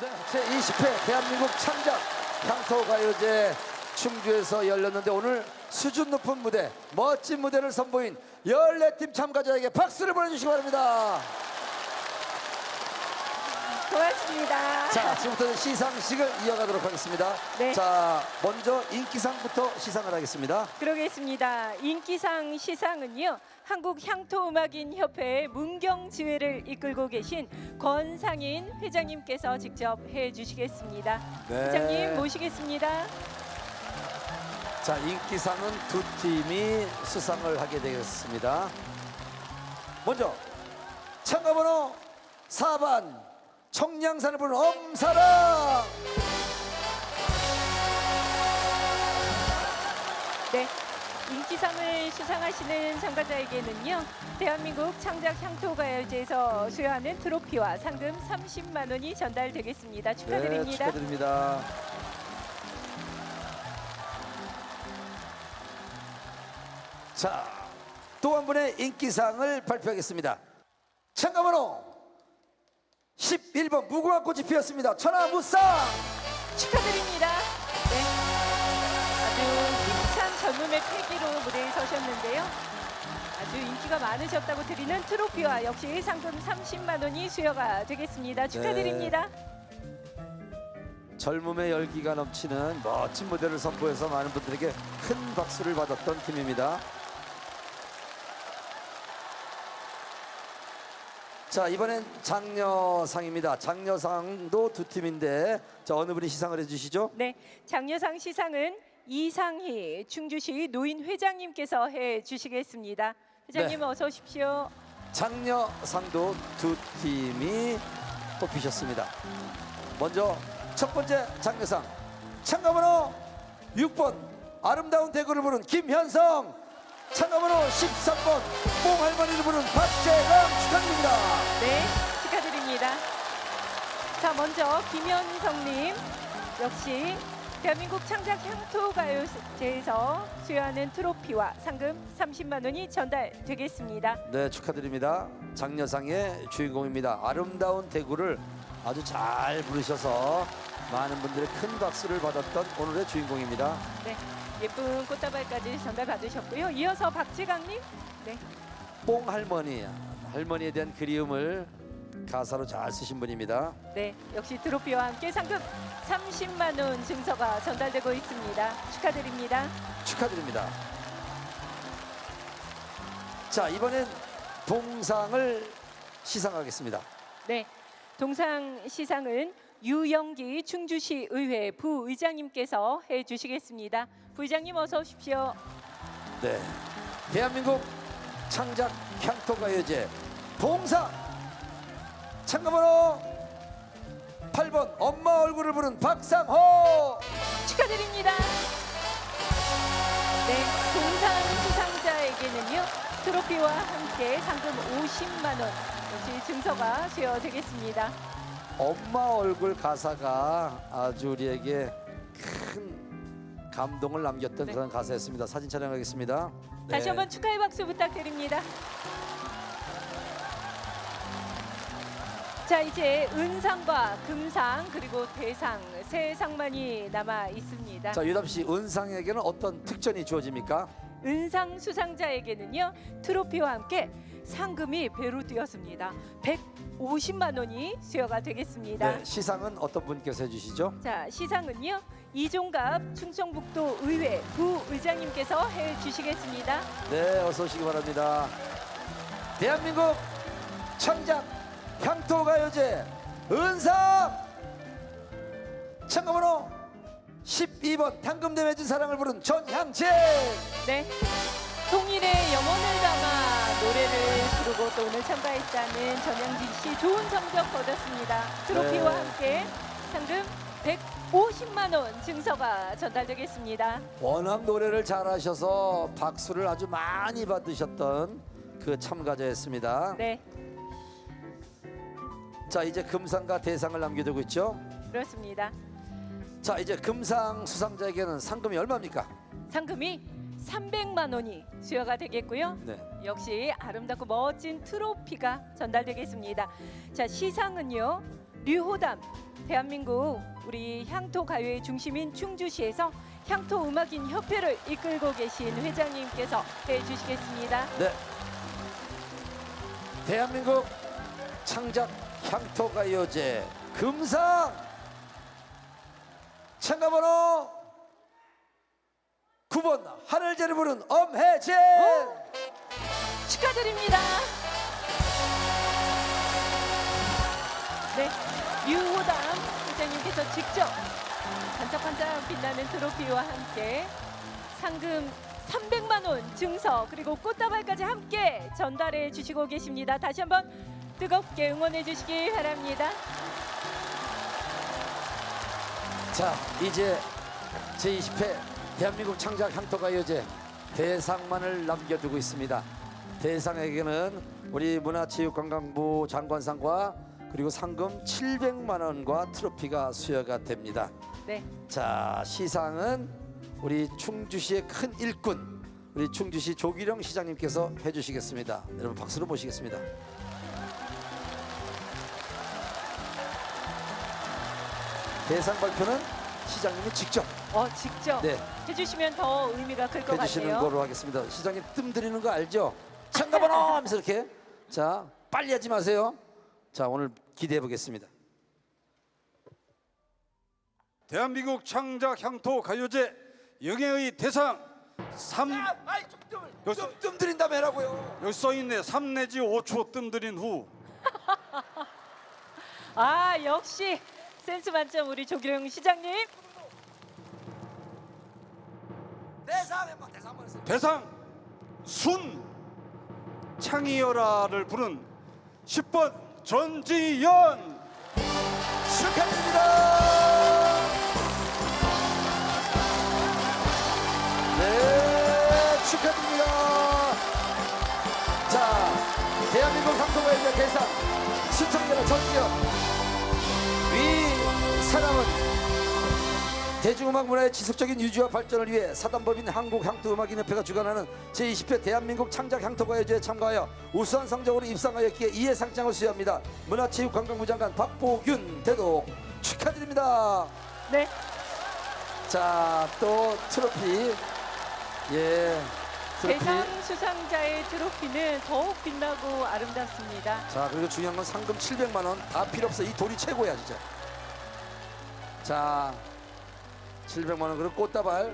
네, 제20회 대한민국 창작 향토가요제 충주에서 열렸는데 오늘 수준 높은 무대, 멋진 무대를 선보인 14팀 참가자에게 박수를 보내주시기 바랍니다. 고맙습니다. 자, 지금부터는 시상식을 이어가도록 하겠습니다. 네. 자, 먼저 인기상부터 시상을 하겠습니다. 그러겠습니다. 인기상 시상은요. 한국향토음악인협회 문경지회를 이끌고 계신 권상인 회장님께서 직접 해주시겠습니다. 네. 회장님 모시겠습니다. 자, 인기상은 두 팀이 수상을 하게 되겠습니다. 먼저 참가번호 4반 청량산을 부르는 엄사랑 네. 인기상을 수상하시는 참가자에게는요. 대한민국 창작 향토가요제에서 수여하는 트로피와 상금 30만 원이 전달되겠습니다. 네, 축하드립니다. 축하드립니다. 자, 또 한 분의 인기상을 발표하겠습니다. 참가번호 11번 무궁화 꽃이 피었습니다. 천하무쌍 축하드립니다. 네. 아주 힘찬 젊음의 패기로 무대에 서셨는데요. 아주 인기가 많으셨다고 드리는 트로피와 역시 상금 30만 원이 수여가 되겠습니다. 축하드립니다. 젊음의 열기가 넘치는 멋진 무대를 선보여서 많은 분들에게 큰 박수를 받았던 팀입니다. 자 이번엔 장려상입니다. 장려상도 두 팀인데 자 어느 분이 시상을 해주시죠? 네. 장려상 시상은 이상희 충주시 노인 회장님께서 해 주시겠습니다. 회장님 네. 어서 오십시오. 장려상도 두 팀이 뽑히셨습니다. 먼저 첫 번째 장려상 참가번호 6번 아름다운 대구를 부른 김현성 참가번호 13번 뽕할머니를 부른 박재강 자, 먼저 김현성님 역시 대한민국 창작 향토가요제에서 수여하는 트로피와 상금 30만 원이 전달되겠습니다. 네 축하드립니다. 장려상의 주인공입니다. 아름다운 대구를 아주 잘 부르셔서 많은 분들의 큰 박수를 받았던 오늘의 주인공입니다. 네, 예쁜 꽃다발까지 전달 받으셨고요. 이어서 박지강님, 네, 뽕 할머니 할머니에 대한 그리움을 가사로 잘 쓰신 분입니다. 네, 역시 트로피와 함께 상금 30만 원 증서가 전달되고 있습니다. 축하드립니다. 축하드립니다. 자 이번엔 동상을 시상하겠습니다. 네, 동상 시상은 유영기 충주시 의회 부의장님께서 해주시겠습니다. 부의장님 어서 오십시오. 네, 대한민국 창작 향토가요제 동상 참가번호 8번 엄마 얼굴을 부른 박상호 축하드립니다. 네, 동상 수상자에게는요 트로피와 함께 상금 50만 원 역시 증서가 수여되겠습니다. 엄마 얼굴 가사가 아주 우리에게 큰 감동을 남겼던 네. 그런 가사였습니다. 사진 촬영하겠습니다. 다시 네. 한번 축하의 박수 부탁드립니다. 자 이제 은상과 금상 그리고 대상 세 상만이 남아 있습니다. 자 유담 씨 은상에게는 어떤 특전이 주어집니까? 은상 수상자에게는요 트로피와 함께 상금이 배로 뛰었습니다. 150만 원이 수여가 되겠습니다. 네, 시상은 어떤 분께서 해주시죠? 자 시상은요 이종갑 충청북도 의회 부의장님께서 해주시겠습니다. 네, 어서 오시기 바랍니다. 대한민국 창작 향토가요제 은상 참가번호 12번 당금대 맺은 사랑을 부른 전향재 네. 통일의 영혼을 담아 노래를 부르고 또 오늘 참가했다는 전영진 씨 좋은 성적 거뒀습니다. 트로피와 네. 함께 상금 150만 원 증서가 전달되겠습니다. 워낙 노래를 잘하셔서 박수를 아주 많이 받으셨던 그 참가자였습니다. 네, 자 이제 금상과 대상을 남겨두고 있죠. 그렇습니다. 자 이제 금상 수상자에게는 상금이 얼마입니까? 상금이 300만 원이 수여가 되겠고요. 네. 역시 아름답고 멋진 트로피가 전달되겠습니다. 자, 시상은요. 류호담 대한민국 우리 향토 가요의 중심인 충주시에서 향토 음악인 협회를 이끌고 계신 회장님께서 해주시겠습니다. 네. 대한민국 창작 향토가요제 금상 참가번호 9번 하늘제를 부른 엄혜재 축하드립니다. 네, 류호담 회장님께서 직접 반짝반짝 빛나는 트로피와 함께 상금 300만 원 증서 그리고 꽃다발까지 함께 전달해 주시고 계십니다. 다시 한번 뜨겁게 응원해 주시기 바랍니다. 자 이제 제20회 대한민국 창작 향토가요제 대상만을 남겨두고 있습니다 대상에게는 우리 문화체육관광부 장관상과 그리고 상금 700만 원과 트로피가 수여가 됩니다 네, 자 시상은 우리 충주시의 큰 일꾼 우리 충주시 조기령 시장님께서 해주시겠습니다. 여러분 박수로 모시겠습니다. 대상 발표는 시장님이 직접 어 직접 네, 해주시면 더 의미가 클 것 해주시는 같아요. 거로 하겠습니다. 시장님 뜸 들이는 거 알죠? 참가번호 하면서 이렇게 자 빨리 하지 마세요. 자 오늘 기대해 보겠습니다. 대한민국 창작 향토 가요제 영예의 대상 3 아이 뜸, 뜸, 뜸 들인다며 해라고요. 여기 써 있네 3 내지 5초 뜸 들인 후 아 역시 센스 만점 우리 조기령 시장님. 대상 순 창이여라를 부른 10번 전지현 축하드립니다. 네, 축하드립니다. 자, 대한민국 감독과의 대상 시청자의 전지현 위 사람은 대중음악 문화의 지속적인 유지와 발전을 위해 사단법인 한국향토음악인협회가 주관하는 제20회 대한민국 창작 향토가요제에 참가하여 우수한 성적으로 입상하였기에 이해 상장을 수여합니다. 문화체육관광부 장관 박보균 대독 축하드립니다. 네, 자, 또 트로피. 예. 트로피. 대상 수상자의 트로피는 더욱 빛나고 아름답습니다. 자, 그리고 중요한 건 상금 700만 원. 다 필요 없어. 이 돈이 최고야, 진짜. 자, 700만 원 그리고 꽃다발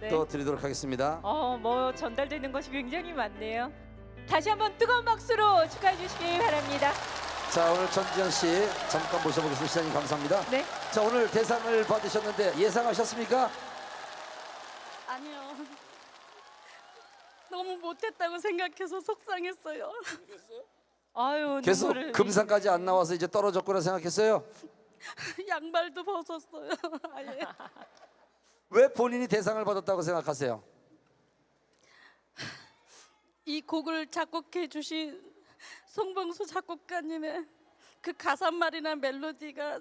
네. 또 드리도록 하겠습니다. 어, 뭐 전달되는 것이 굉장히 많네요. 다시 한번 뜨거운 박수로 축하해 주시기 바랍니다. 자, 오늘 전지현 씨 잠깐 모셔보겠습니다. 시장님 감사합니다. 네, 자, 오늘 대상을 받으셨는데 예상하셨습니까? 아니요. 너무 못했다고 생각해서 속상했어요. 아유 계속 눈물을 금상까지 안 나와서 이제 떨어졌구나 생각했어요. 양말도 벗었어요. 아예. 왜 본인이 대상을 받았다고 생각하세요? 이 곡을 작곡해 주신 송봉수 작곡가님의 그 가사말이나 멜로디가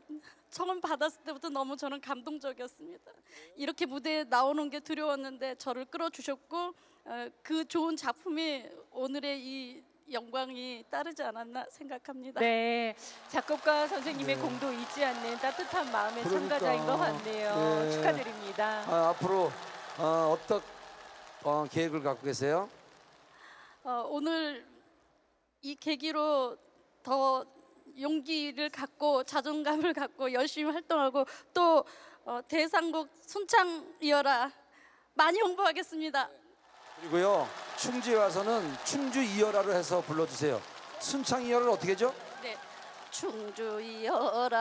처음 받았을 때부터 너무 저는 감동적이었습니다. 이렇게 무대에 나오는 게 두려웠는데 저를 끌어주셨고 어, 그 좋은 작품이 오늘의 이 영광이 따르지 않았나 생각합니다. 네, 작곡가 선생님의 네. 공도 잊지 않는 따뜻한 마음의 그러니까. 참가자인 것 같네요. 네. 축하드립니다. 아, 앞으로 어, 어떤 어, 계획을 갖고 계세요? 어, 오늘 이 계기로 더 용기를 갖고 자존감을 갖고 열심히 활동하고 또 어, 대상곡 순창이어라 많이 홍보하겠습니다. 그리고요 충주에 와서는 충주 이어라로 해서 불러주세요. 순창 이어를 어떻게 죠 네, 충주이어라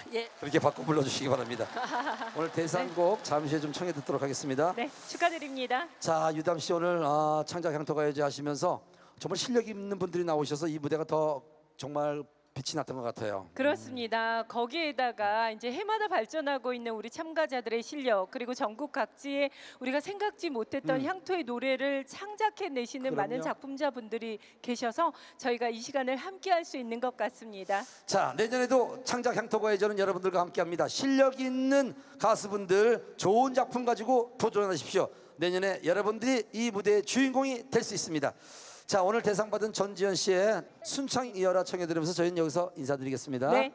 예. 그렇게 바꿔 불러주시기 바랍니다. 오늘 대상곡 잠시 후에 좀 청해 듣도록 하겠습니다. 네, 축하드립니다. 자 유담 씨 오늘 아, 창작 향토가요제 하시면서 정말 실력 있는 분들이 나오셔서 이 무대가 더 정말 빛이 났던 것 같아요. 그렇습니다. 거기에다가 이제 해마다 발전하고 있는 우리 참가자들의 실력 그리고 전국 각지에 우리가 생각지 못했던 음. 향토의 노래를 창작해 내시는 많은 그럼요. 작품자분들이 계셔서 저희가 이 시간을 함께할 수 있는 것 같습니다. 자 내년에도 창작 향토가요제는 여러분들과 함께합니다. 실력 있는 가수분들 좋은 작품 가지고 도전하십시오. 내년에 여러분들이 이 무대의 주인공이 될 수 있습니다. 자 오늘 대상 받은 전지현 씨의 순창 이어라 청해드리면서 저희는 여기서 인사드리겠습니다. 네.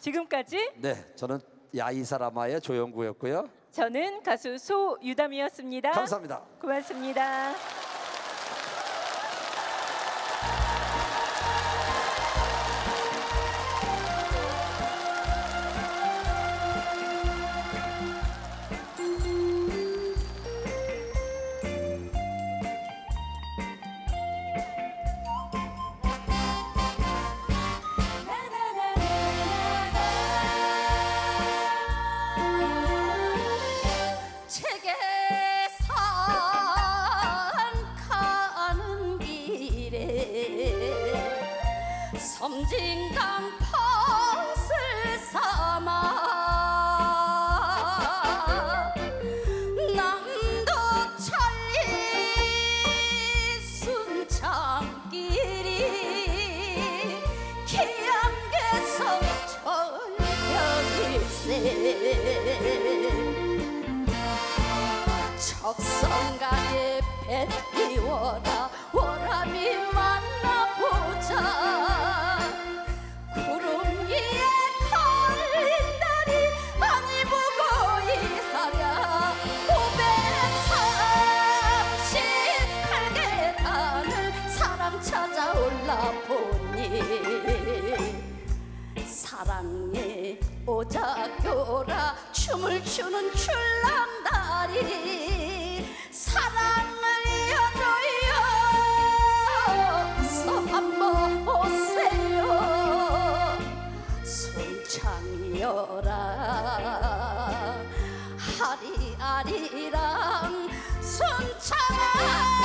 지금까지 네, 저는 야이사라마의 조영구였고요. 저는 가수 소유담이었습니다. 감사합니다. 고맙습니다. 춤을 추는 출랑다리 사랑을 여줘요. 서 한번 오세요. 손창이여라 하리아리랑 손창아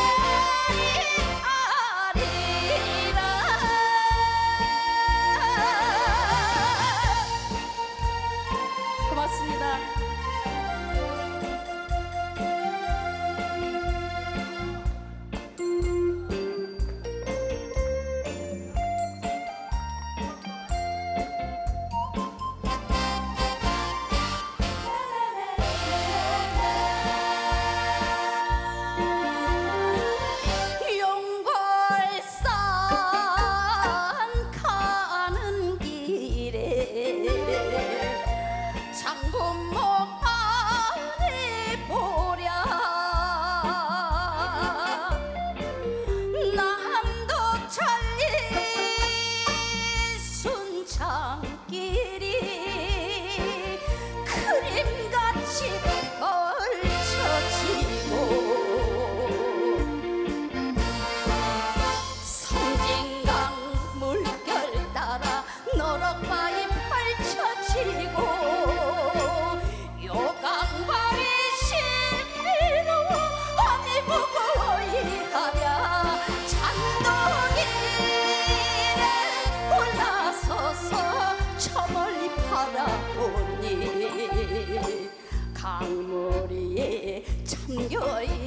可以